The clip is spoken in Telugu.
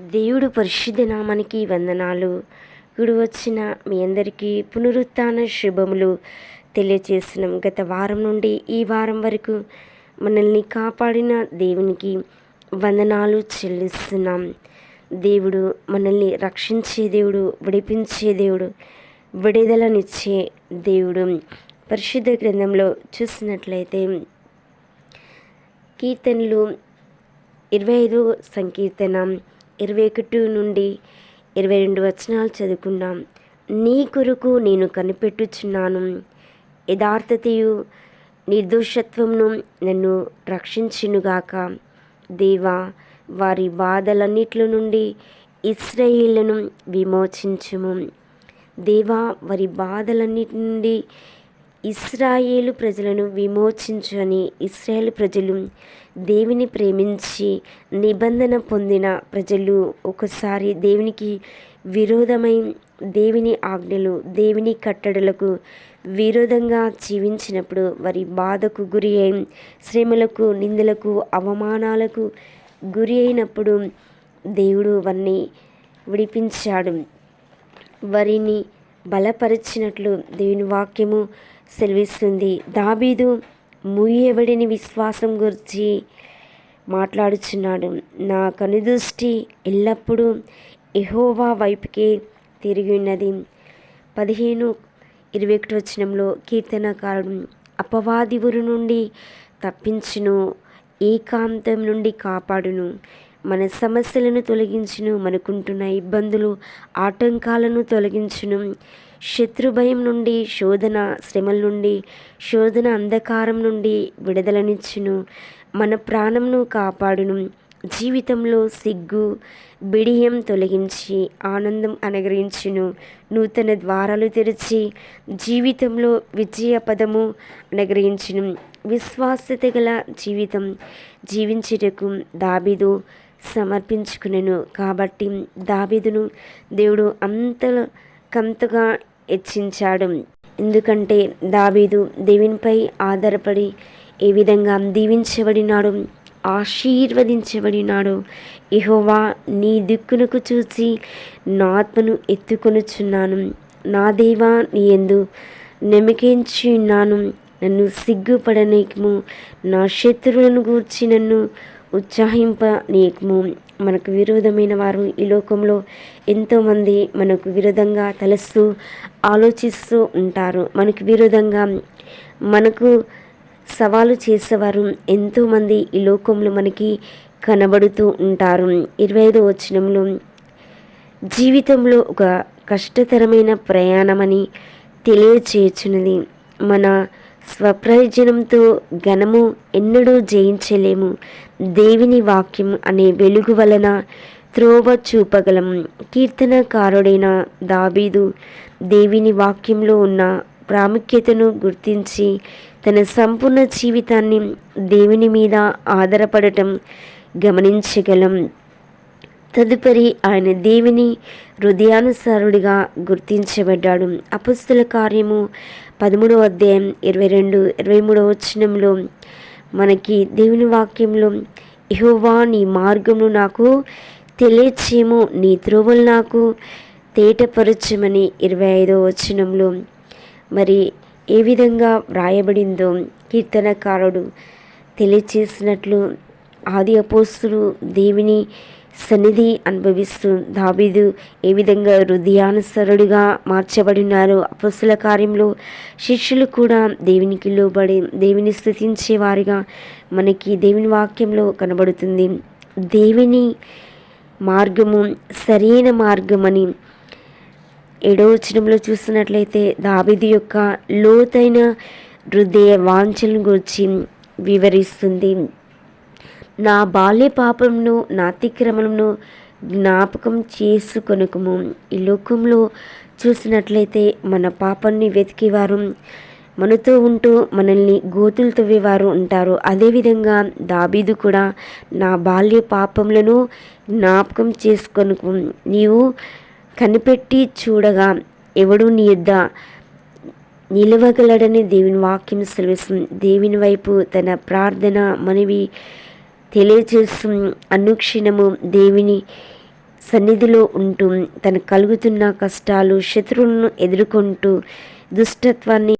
దేవుడు పరిశుద్ధ నామానికి వందనాలు. ఇప్పుడు వచ్చిన మీ అందరికీ పునరుత్న శుభములు తెలియజేస్తున్నాం గత వారం నుండి ఈ వారం వరకు మనల్ని కాపాడిన దేవునికి వందనాలు చెల్లిస్తున్నాం. దేవుడు మనల్ని రక్షించే దేవుడు విడిపించే దేవుడు విడుదలనిచ్చే దేవుడు. పరిశుద్ధ గ్రంథంలో చూసినట్లయితే కీర్తనలు ఇరవై ఐదు సంకీర్తనం. ఇరవై ఒకటి నుండి ఇరవై రెండు వచనాలు చదువుకుందాం నీ కొరకు నేను కనిపెట్టుచున్నాను. యథార్థతయు నిర్దోషత్వమును నన్ను రక్షించునుగాక. దేవా వారి బాధలన్నిట్ల నుండి ఇస్రాయిలను విమోచించుము. దేవా వారి బాధలన్నిటి నుండి ఇస్రాయేలు ప్రజలను విమోచించని ఇస్రాయేల్ ప్రజలు దేవుని ప్రేమించి నిబంధన పొందిన ప్రజలు ఒకసారి దేవునికి విరోధమై దేవుని ఆజ్ఞలు దేవుని కట్టడలకు విరోధంగా జీవించినప్పుడు వారి బాధకు గురి అయి శ్రమలకు నిందలకు అవమానాలకు గురి అయినప్పుడు దేవుడు వారిని విడిపించాడు. వారిని బలపరిచినట్లు దేవుని వాక్యము సెలవిస్తుంది. దాబీదు మూయబడిన విశ్వాసం గురించి మాట్లాడుచున్నాడు. నా కనుదృష్టి ఎల్లప్పుడూ ఎహోవా వైపుకే తిరిగి ఉన్నది పదిహేను ఇరవై ఒకటి వచనంలో కీర్తనకారుడు అపవాది ఊరు నుండి తప్పించును ఏకాంతం నుండి కాపాడును. మన సమస్యలను తొలగించును మనకుంటున్న ఇబ్బందులు ఆటంకాలను తొలగించును. శత్రుభయం నుండి శోధన శ్రమల నుండి శోధన అంధకారం నుండి విడుదలనిచ్చును. మన ప్రాణంను కాపాడును. జీవితంలో సిగ్గు బిడియం తొలగించి ఆనందం అనుగ్రహించును. నూతన ద్వారాలు తెరిచి జీవితంలో విజయ పదము అనుగ్రహించును. విశ్వాసత గల జీవితం జీవించుటకు దాబిదు సమర్పించుకునేను. కాబట్టి దాబీదును దేవుడు అంత కంతగా హెచ్చించాడు. ఎందుకంటే దావీదు దేవునిపై ఆధారపడి ఏ విధంగా దీవించబడినాడు ఆశీర్వదించబడినాడు ఇహోవా నీ దిక్కునకు చూసి నా ఆత్మను ఎత్తుకొనుచున్నాను. నా దేవా నీ ఎందు నమ్మకించి ఉన్నాను. నన్ను సిగ్గుపడనేకము నా శత్రువులను గూర్చి నన్ను ఉత్సాహింప నీకము మనకు విరోధమైన వారు ఈ లోకంలో ఎంతోమంది మనకు విరోధంగా తలస్తూ ఆలోచిస్తూ ఉంటారు. మనకు విరోధంగా మనకు సవాలు చేసేవారు ఎంతోమంది ఈ లోకంలో మనకి కనబడుతూ ఉంటారు. ఇరవై ఐదో వచనంలో జీవితంలో ఒక కష్టతరమైన ప్రయాణమని తెలియచేయుచున్నది. మన స్వప్రయోజనంతో ఘనము ఎన్నడూ జయించలేము. దేవుని వాక్యం అనే వెలుగు వలన త్రోవ చూపగలం కీర్తనకారుడైన దాబీదు దేవుని వాక్యంలో ఉన్న ప్రాముఖ్యతను గుర్తించి తన సంపూర్ణ జీవితాన్ని దేవుని మీద ఆధారపడటం గమనించగలం. తదుపరి ఆయన దేవుని హృదయానుసారుడిగా గుర్తించబడ్డాడు. అపుస్తుల కార్యము పదమూడవ అధ్యాయం ఇరవై రెండు ఇరవై మూడవ వచనంలో మనకి దేవుని వాక్యంలో ఇహోవా నీ మార్గమును నాకు తెలియచేము నీ త్రోవలు నాకు తేటపరచమని ఇరవై ఐదవ వచనంలో మరి ఏ విధంగా వ్రాయబడిందో కీర్తనకారుడు తెలియచేసినట్లు ఆది అపోస్తులు దేవుని సన్నిధి అనుభవిస్తూ దాబీదు ఏ విధంగా హృదయానుసరుడిగా మార్చబడినారో అపస్సుల కార్యంలో శిష్యులు కూడా దేవునికి లోబడి దేవుని స్థుతించే వారిగా మనకి దేవుని వాక్యంలో కనబడుతుంది. దేవుని మార్గము సరైన మార్గమని ఏడో వచనంలో చూస్తున్నట్లయితే దాబిది యొక్క లోతైన హృదయ వాంఛలను గురించి వివరిస్తుంది. నా బాల్య పాపమును నా అతిక్రమణను జ్ఞాపకం చేసుకొనకము. ఈ లోకంలో చూసినట్లయితే మన పాపాన్ని వెతికేవారు మనతో ఉంటూ మనల్ని గోతులు తవ్వేవారు ఉంటారు. అదేవిధంగా దాబీదు కూడా నా బాల్య పాపములను జ్ఞాపకం చేసుకొనుకు నీవు కనిపెట్టి చూడగా ఎవడు నీ యొద్ద నిలవగలడని దేవుని వాక్యం సెలవిస్తుంది. దేవుని వైపు తన ప్రార్థన మనవి తెలియజేస్తూ అనుక్షణము దేవుని సన్నిధిలో ఉంటూ తనకు కలుగుతున్న కష్టాలు శత్రువులను ఎదుర్కొంటూ దుష్టత్వాన్ని